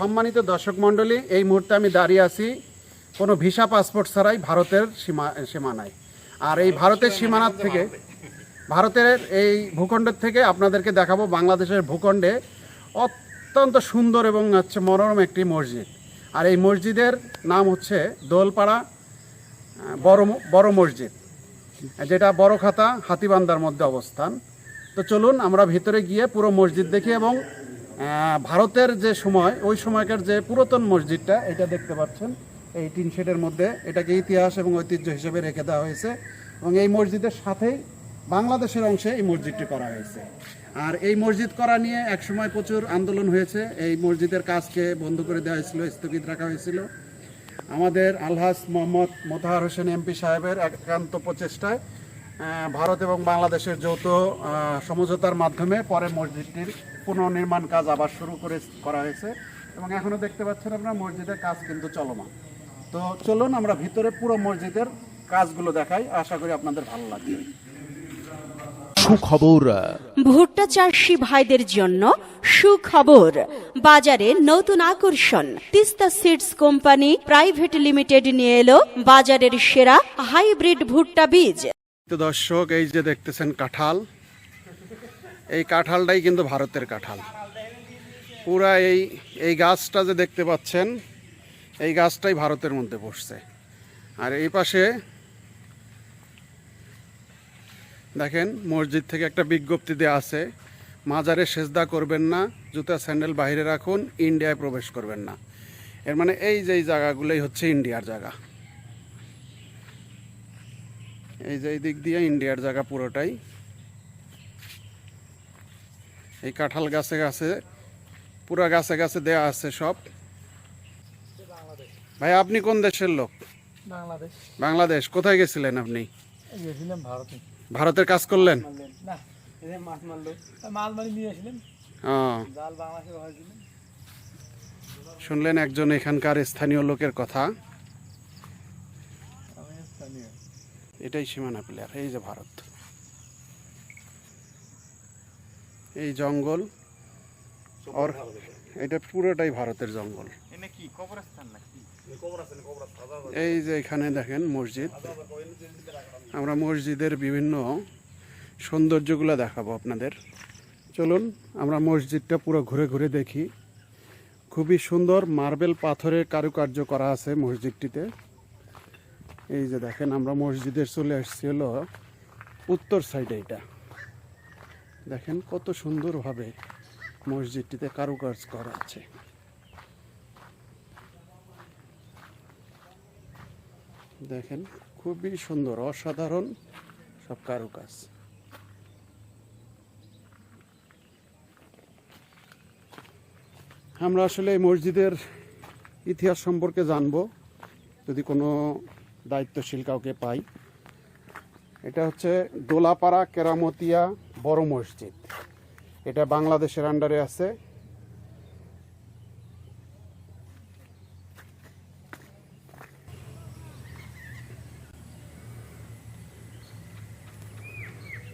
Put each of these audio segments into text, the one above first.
সম্মানিত দর্শক মণ্ডলী, এই মুহূর্তে আমি দাঁড়িয়ে আছি কোনো ভিসা পাসপোর্ট ছাড়াই ভারতের সীমা, সীমানায়। আর এই ভারতের সীমানার থেকে, ভারতের এই ভূখণ্ডের থেকে আপনাদেরকে দেখাবো বাংলাদেশের ভূখণ্ডে অত্যন্ত সুন্দর এবং হচ্ছে মনোরম একটি মসজিদ। আর এই মসজিদের নাম হচ্ছে দোলপাড়া বড় বড় মসজিদ, যেটা বড় খাতা হাতিবান্দার মধ্যে অবস্থান। তো চলুন আমরা ভিতরে গিয়ে পুরো মসজিদ দেখি এবং ভারতের যে সময়, ওই সময়কার যে পুরাতন মসজিদটা, এটা দেখতে পাচ্ছেন। এই টিন শেডের মধ্যে এটাকে ইতিহাস এবং ঐতিহ্য হিসেবে রেখে দেওয়া হয়েছে এবং এই মসজিদের সাথেই বাংলাদেশের অংশে এই মসজিদটি করা হয়েছে। আর এই মসজিদ করা নিয়ে একসময় প্রচুর আন্দোলন হয়েছে। এই মসজিদের কাজকে বন্ধ করে দেওয়া হয়েছিল, স্থগিত রাখা হয়েছিল। আমাদের আলহাজ মোহাম্মদ মোতাহার হোসেন এমপি সাহেবের একান্ত প্রচেষ্টায় ভারত এবং বাংলাদেশের যৌথ সমঝোতার মাধ্যমে পরে মসজিদটির পুনর্নির্মাণ কাজ আবার শুরু করে করা হয়েছে এবং এখনও দেখতে পাচ্ছেন আপনার মসজিদের কাজ কিন্তু চলমান। তো চলুন আমরা ভিতরে পুরো মসজিদের কাজগুলো দেখাই। আশা করি আপনাদের ভালো লাগবে। সুখবর। ভুট্টা চাষি ভাইদের জন্য সুখবর। বাজারে নতুন আকর্ষণ। Teesta seeds company private limited নিয়ে এলো বাজারের সেরা হাইব্রিড ভুট্টা বীজ। তো দর্শক এই যে দেখতেছেন কাঁঠাল এই কাঁঠালটাই কিন্তু ভারতের কাঁঠাল। পুরা এই এই গাছটা যে দেখতে পাচ্ছেন, এই গাছটাই ভারতের মধ্যে বসছে। আর এই পাশে দেখেন, মসজিদ থেকে একটা বিজ্ঞপ্তি দেওয়া আছে, মাজারে সেজদা করবেন না, জুতা, স্যান্ডেল বাইরে রাখুন, ইন্ডিয়ায় প্রবেশ করবেন না। এর মানে এই যে এই জায়গাগুলোই হচ্ছে ইন্ডিয়ার জায়গা। এই যে এই দিক দিয়ে ইন্ডিয়ার জায়গা পুরোটাই। এই কাঁঠাল গাছে গাছে পুরো গাছে গাছে দেয়া আছে সব। ভাই আপনি কোন দেশের লোক? বাংলাদেশ। বাংলাদেশ। কোথায় গেছিলেন আপনি? ভারতে। ভারতের কাজ করলেন? শুনলেন একজন এখানকার স্থানীয় লোকের কথা? এটাই সীমানা প্লেয়ার এই যে ভারত। এই জঙ্গল আর এটা পুরোটাই ভারতের জঙ্গল। এই যে এখানে দেখেন মসজিদ। আমরা মসজিদের বিভিন্ন সৌন্দর্যগুলো দেখাবো আপনাদের। চলুন আমরা মসজিদটা পুরো ঘুরে ঘুরে দেখি। খুবই সুন্দর মার্বেল পাথরের কারুকার্য করা আছে মসজিদটিতে। এই যে দেখেন আমরা মসজিদের চলে আসছি হলো উত্তর সাইডে এটা। দেখেন কত সুন্দরভাবে মসজিদটিতে কারুকাজ করা আছে। দেখেন খুবই সুন্দর, অসাধারণ সব কারুকাজ। আমরা আসলে এই মসজিদের ইতিহাস সম্পর্কে জানব, যদি কোনো দায়িত্বশীল কাউকে পাই। এটা হচ্ছে দোলাপাড়া কেরামতিয়া বড় মসজিদ। এটা বাংলাদেশের আন্ডারে আছে।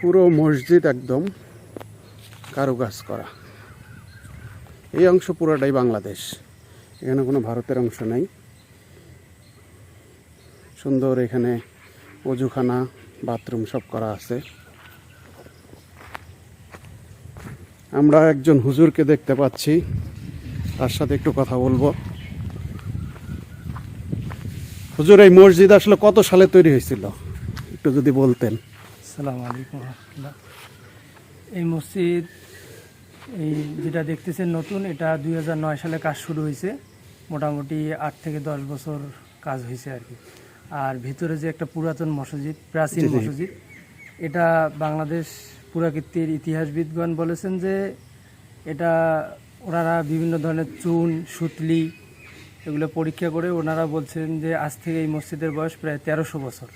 পুরো মসজিদ একদম কারুকাজ করা। এই অংশ পুরোটাই বাংলাদেশ। এখানে কোনো ভারতের অংশ নেই। সুন্দর এখানে অজুখানা, বাথরুম সব করা আছে। আমরা একজন হুজুরকে দেখতে পাচ্ছি। তার সাথে একটু কথা বলব। হুজুর এই মসজিদ আসলে কত সালে তৈরি হয়েছিল? একটু যদি বলতেন। সালাম আলাইকুম রহমতুল্লাহ। এই মসজিদ এই যেটা দেখতেছেন নতুন এটা দুই হাজার নয় সালে কাজ শুরু হয়েছে। মোটামুটি আট থেকে দশ বছর কাজ হয়েছে আর কি। আর ভিতরে যে একটা পুরাতন মসজিদ প্রাচীন। মসজিদ এটা বাংলাদেশ পুরাকীর্তির ইতিহাসবিদগণ বলেছেন যে এটা ওনারা বিভিন্ন ধরনের চুন সুতলি এগুলো পরীক্ষা করে ওনারা বলছেন যে আজ থেকে এই মসজিদের বয়স প্রায় তেরোশো বছর।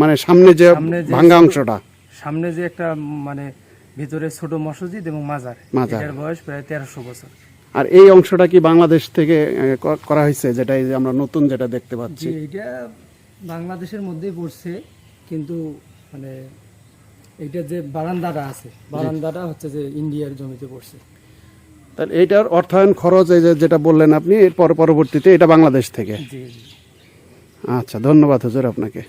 মানে সামনে যে ভাঙ্গা অংশটা। সামনে যে একটা মানে ভিতরে ছোট মসজিদ এবং মাজার। মাজার। এটার বয়স প্রায় তেরোশো বছর। আর এই অংশটা কি বাংলাদেশ থেকে করা হয়েছে? যেটা এই যে আমরা নতুন যেটা দেখতে পাচ্ছি। এটা বাংলাদেশের মধ্যেই পড়ছে কিন্তু মানে এইটা যে বারান্দাটা আছে বারান্দাটা হচ্ছে যে ইন্ডিয়ার জমিতে পড়ছে। তাহলে এটার অর্থায়ন খরচ এই যে যেটা বললেন আপনি এর পর পরবর্তীতে এটা বাংলাদেশ থেকে? জি জি। আচ্ছা ধন্যবাদ হুজুর আপনাকে।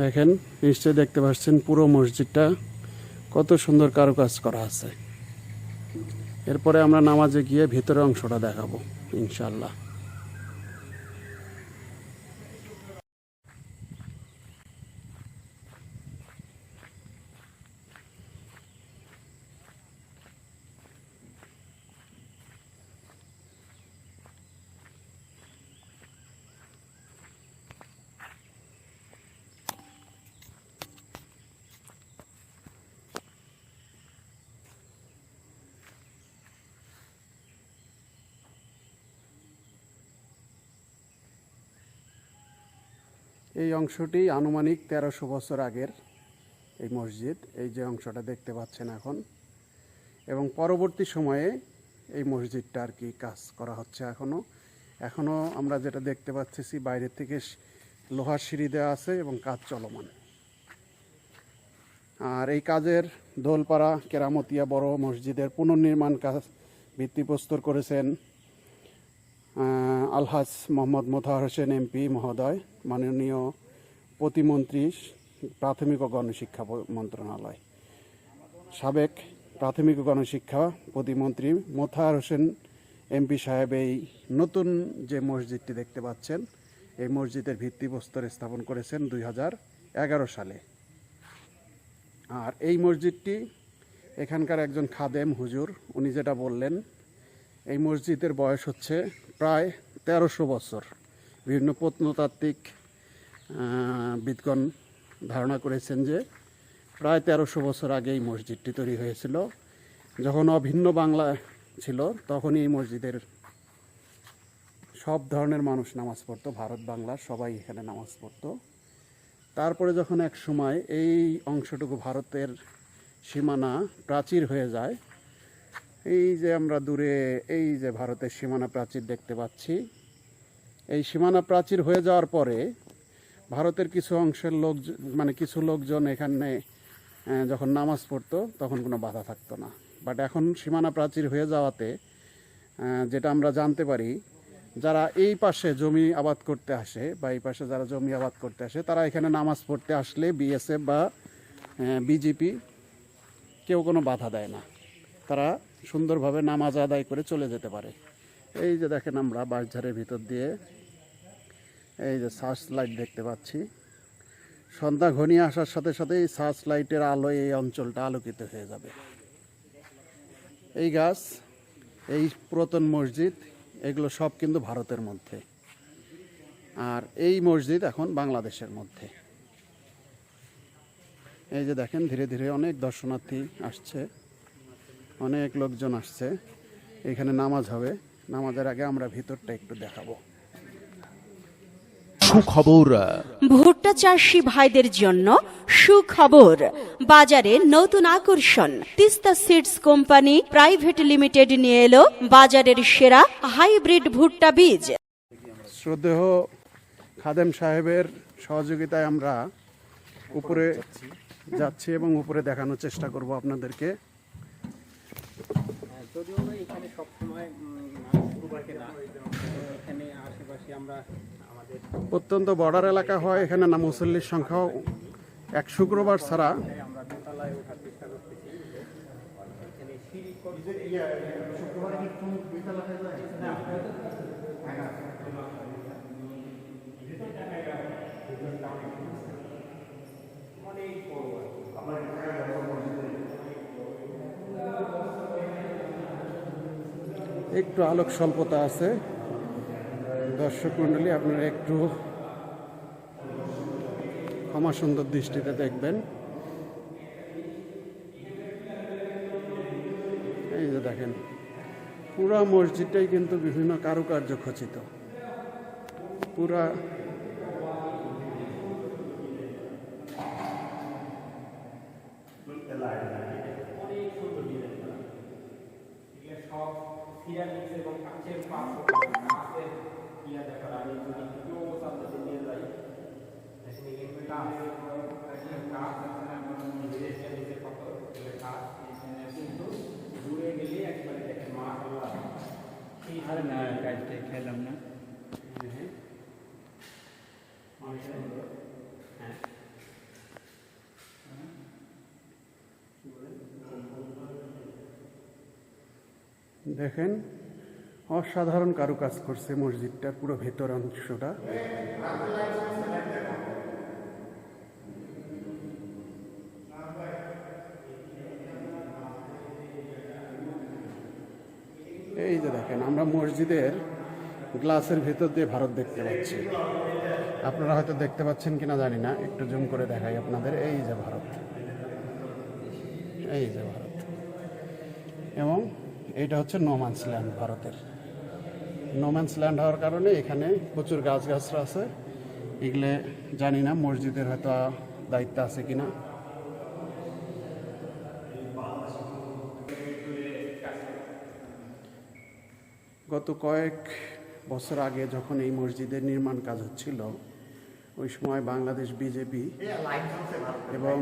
দেখেন, নিশ্চয়ই দেখতে পাচ্ছেন পুরো মসজিদটা কত সুন্দর কারুকাজ করা আছে। এরপরে আমরা নামাজে গিয়ে ভিতরের অংশটা দেখাবো ইনশাল্লাহ এই অংশটি আনুমানিক তেরোশো বছর আগের এই মসজিদ, এই যে অংশটা দেখতে পাচ্ছেন এখন। এবং পরবর্তী সময়ে এই মসজিদটা আর কি কাজ করা হচ্ছে এখনও এখনও আমরা যেটা দেখতে পাচ্ছি, বাইরে থেকে লোহার সিঁড়ি দেওয়া আছে এবং কাজ চলমান। আর এই কাজের দোলপাড়া, কেরামতিয়া বড় মসজিদের পুনর্নির্মাণ কাজ ভিত্তিপ্রস্তর করেছেন আলহাজ মোহাম্মদ মোতাহার হোসেন এমপি মহোদয়, মাননীয় প্রতিমন্ত্রী প্রাথমিক ও গণশিক্ষা মন্ত্রণালয়। সাবেক প্রাথমিক ও গণশিক্ষা প্রতিমন্ত্রী মোতাহার হোসেন এমপি সাহেব এই নতুন যে মসজিদটি দেখতে পাচ্ছেন, এই মসজিদের ভিত্তিপ্রস্তর স্থাপন করেছেন দুই হাজার এগারো সালে। আর এই মসজিদটি এখানকার একজন খাদেম হুজুর, উনি যেটা বললেন, এই মসজিদের বয়স হচ্ছে প্রায় তেরোশো বছর বিভিন্ন প্রত্নতাত্ত্বিক বিদগণ ধারণা করেছেন যে প্রায় তেরোশো বছর আগে এই মসজিদটি তৈরি হয়েছিল। যখন অভিন্ন বাংলা ছিল, তখনই এই মসজিদের সব ধরনের মানুষ নামাজ পড়তো, ভারত বাংলার সবাই এখানে নামাজ পড়তো। তারপরে যখন এক সময় এই অংশটুকু ভারতের সীমানা প্রাচীর হয়ে যায় এই যে আমরা দূরে, এই যে ভারতের সীমানা প্রাচীর দেখতে পাচ্ছি। এই সীমানা প্রাচীর হয়ে যাওয়ার পরে ভারতের কিছু অংশের লোক মানে কিছু লোকজন এখানে যখন নামাজ পড়তো, তখন কোনো বাধা থাকতো না। বাট এখন সীমানা প্রাচীর হয়ে যাওয়াতে যেটা আমরা জানতে পারি, যারা এই পাশে জমি আবাদ করতে আসে, বা এই পাশে যারা জমি আবাদ করতে আসে, তারা এখানে নামাজ পড়তে আসলে বিএসএফ বা বিজেপি কেউ কোনো বাধা দেয় না। তারা সুন্দরভাবে নামাজ আদায় করে চলে যেতে পারে। এই যে দেখেন আমরা বাঁশঝাড়ের ভিতর দিয়ে এই যে সার্চ লাইট দেখতে পাচ্ছি। সন্ধ্যা ঘনিয়ে আসার সাথে সাথে এই সার্চ লাইটের আলোয় এই অঞ্চলটা আলোকিত হয়ে যাবে। এই গাছ, এই পুরাতন মসজিদ, এগুলো সব কিন্তু ভারতের মধ্যে। আর এই মসজিদ এখন বাংলাদেশের মধ্যে। এই যে দেখেন ধীরে ধীরে অনেক দর্শনার্থী আসছে। অনেক লোকজন আসছে। এখানে নামাজ হবে। নামাজের আগে আমরা ভিতরটা একটু দেখাবো। সুখবর। ভুট্টা চাষি ভাইদের জন্য সুখবর। বাজারে নতুন আকর্ষণ। Teesta seeds company private limited নিয়ে এলো বাজারের সেরা হাইব্রিড ভুট্টা বীজ। শ্রদ্ধেয় খাদেম সাহেবের সহযোগিতায় আমরা উপরে যাচ্ছি এবং উপরে দেখানোর চেষ্টা করব আপনাদেরকে। যদিও এখানে সবসময় এখানে আশেপাশে আমরা আমাদের অত্যন্ত বর্ডার এলাকা হয় এখানে না মুসল্লির সংখ্যাও এক শুক্রবার ছাড়া। আমরা দোতলায় ওঠার চেষ্টা করতেছি। এখানে সিঁড়ি একটু আলোক স্বল্পতা আছে। দর্শক মণ্ডলী, আপনারা একটু ক্ষমা সুন্দর দৃষ্টিতে দেখবেন। এই যে দেখেন, পুরা মসজিদটাই কিন্তু বিভিন্ন কারুকার্য খচিত। পুরা সিরামিক্স এবং কাঁচের পাত্র কাঁচের ইয়া দেখা আমি যদি একটু আপনাদের নিয়ে যাই দেখেন এগুলো কাঁচ এগুলো কাঁচ বিদেশে নিজের পাথর এগুলো কাঁচ এখানে কিন্তু দূরে গেলে একবারে দেখেন মা আল্লাহ সেই আরে না কাজটা খেলাম না অনেক সুন্দর হ্যাঁ দেখেন, অসাধারণ কারুকাজ করছে মসজিদটার পুরো ভেতর অংশটা। এই যে দেখেন, আমরা মসজিদের গ্লাসের ভেতর দিয়ে ভারত দেখতে পাচ্ছি। আপনারা হয়তো দেখতে পাচ্ছেন কিনা জানি না, একটু জুম করে দেখাই আপনাদের। এই যে ভারত, এই যে ভারত। এবং এটা হচ্ছে নোম্যান্স ল্যান্ড ভারতের। নোম্যান্স ল্যান্ড হওয়ার কারণে এখানে প্রচুর গাছগাছরা আছে। এগুলো জানি না মসজিদের হয়তো দায়িত্ব আছে কিনা। গত কয়েক বছর আগে যখন এই মসজিদের নির্মাণ কাজ হচ্ছিল ওই সময় বাংলাদেশ বিজেপি এবং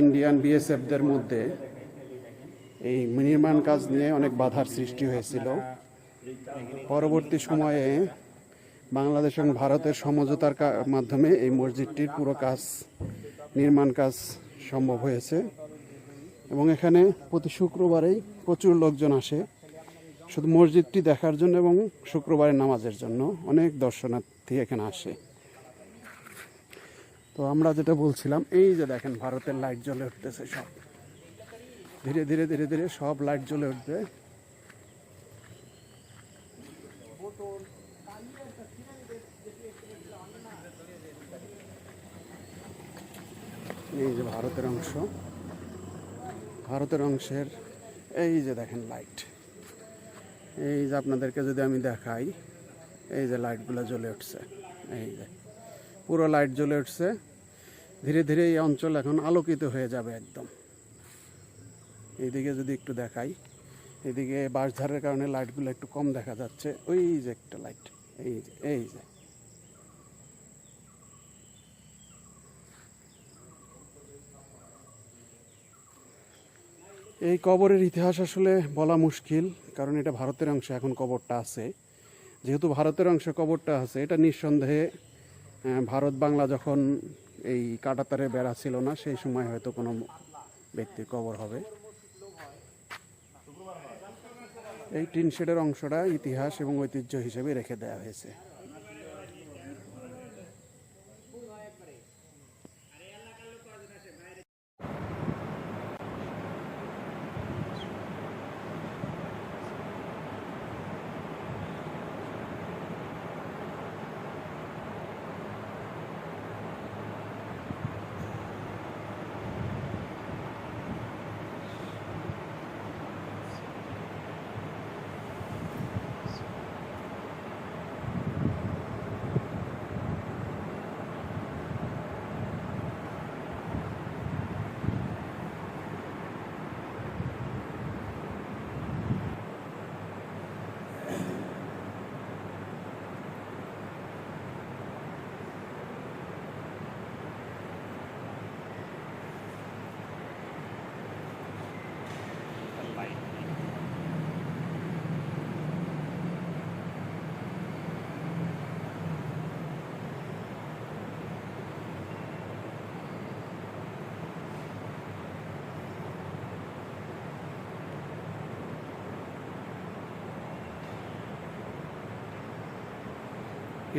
ইন্ডিয়ান বিএসএফদের মধ্যে এই নির্মাণ কাজ নিয়ে অনেক বাধার সৃষ্টি হয়েছিল। পরবর্তী সময়ে বাংলাদেশ এবং ভারতের সমঝোতার মাধ্যমে এই মসজিদটির পুরো কাজ, নির্মাণ কাজ সম্ভব হয়েছে এবং এখানে প্রতি শুক্রবারেই প্রচুর লোকজন আসে শুধু মসজিদটি দেখার জন্য এবং শুক্রবারের নামাজের জন্য। অনেক দর্শনার্থী এখানে আসে। তো আমরা যেটা বলছিলাম, এই যে দেখেন ভারতের লাইট জ্বলে উঠতেছে সব। ধীরে ধীরে ধীরে ধীরে সব লাইট জ্বলে উঠবে। এই যে ভারতের অংশ, ভারতের অংশের এই যে দেখেন লাইট এই যে আপনাদেরকে যদি আমি দেখাই, এই যে লাইটগুলো জ্বলে উঠছে। এই যে পুরো লাইট জ্বলে উঠছে। ধীরে ধীরে এই অঞ্চল এখন আলোকিত হয়ে যাবে একদম। এইদিকে যদি একটু দেখাই এদিকে বাঁশঝাড়ের কারণে লাইটগুলো একটু কম দেখা যাচ্ছে। ওই যে একটা লাইট, এই যে এই যে। এই কবরের ইতিহাস আসলে বলা মুশকিল, কারণ এটা ভারতের অংশে এখন কবরটা আছে। যেহেতু ভারতের অংশে কবরটা আছে, এটা নিঃসন্দেহে ভারত বাংলা যখন এই কাটাতারে বেড়া ছিল না, সেই সময় হয়তো কোনো ব্যক্তির কবর হবে। এই টিনশেডের অংশটা ইতিহাস এবং ঐতিহ্য হিসেবে রেখে দেওয়া হয়েছে।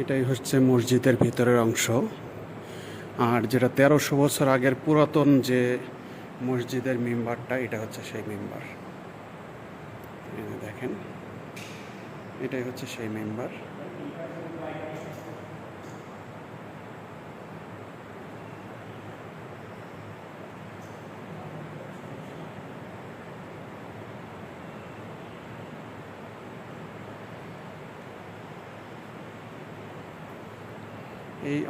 এটাই হচ্ছে মসজিদের ভিতরের অংশ। আর যেটা তেরোশো বছর আগের পুরাতন যে মসজিদের মেম্বারটা, এটা হচ্ছে সেই মেম্বার। দেখেন, এটাই হচ্ছে সেই মেম্বার।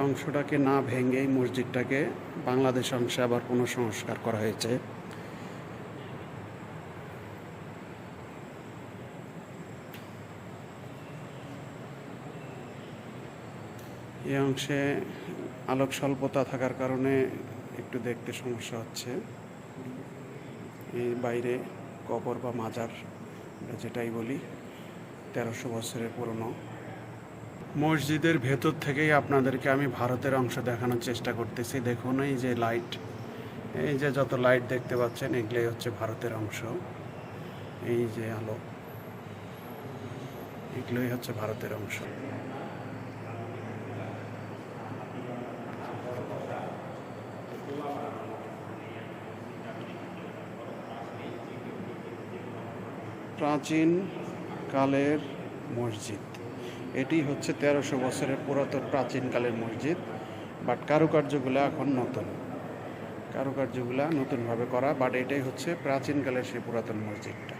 অংশটাকে না ভেঙে মসজিদটাকে বাংলাদেশ অংশে আবার পুনঃসংস্কার করা হয়েছে। এই অংশে আলোক স্বল্পতা থাকার কারণে একটু দেখতে সমস্যা হচ্ছে। এই বাইরে কবর বা মাজার যেটাই বলি, তেরোশো বছরের পুরনো। মসজিদের ভেতর থেকেই আপনাদেরকে আমি ভারতের অংশ দেখানোর চেষ্টা করতেছি। দেখুন, এই যে লাইট এই যে যত লাইট দেখতে পাচ্ছেন, এগুলোই হচ্ছে ভারতের অংশ। এই যে আলো, এগুলোই হচ্ছে ভারতের অংশ। প্রাচীন কালের মসজিদ। এটি হচ্ছে তেরোশো বছরের পুরাতন প্রাচীনকালের মসজিদ বাট কারুকার্যগুলো এখন নতুন। কারুকার্যগুলো নতুনভাবে করা বাট এটাই হচ্ছে প্রাচীনকালের সেই পুরাতন মসজিদটা।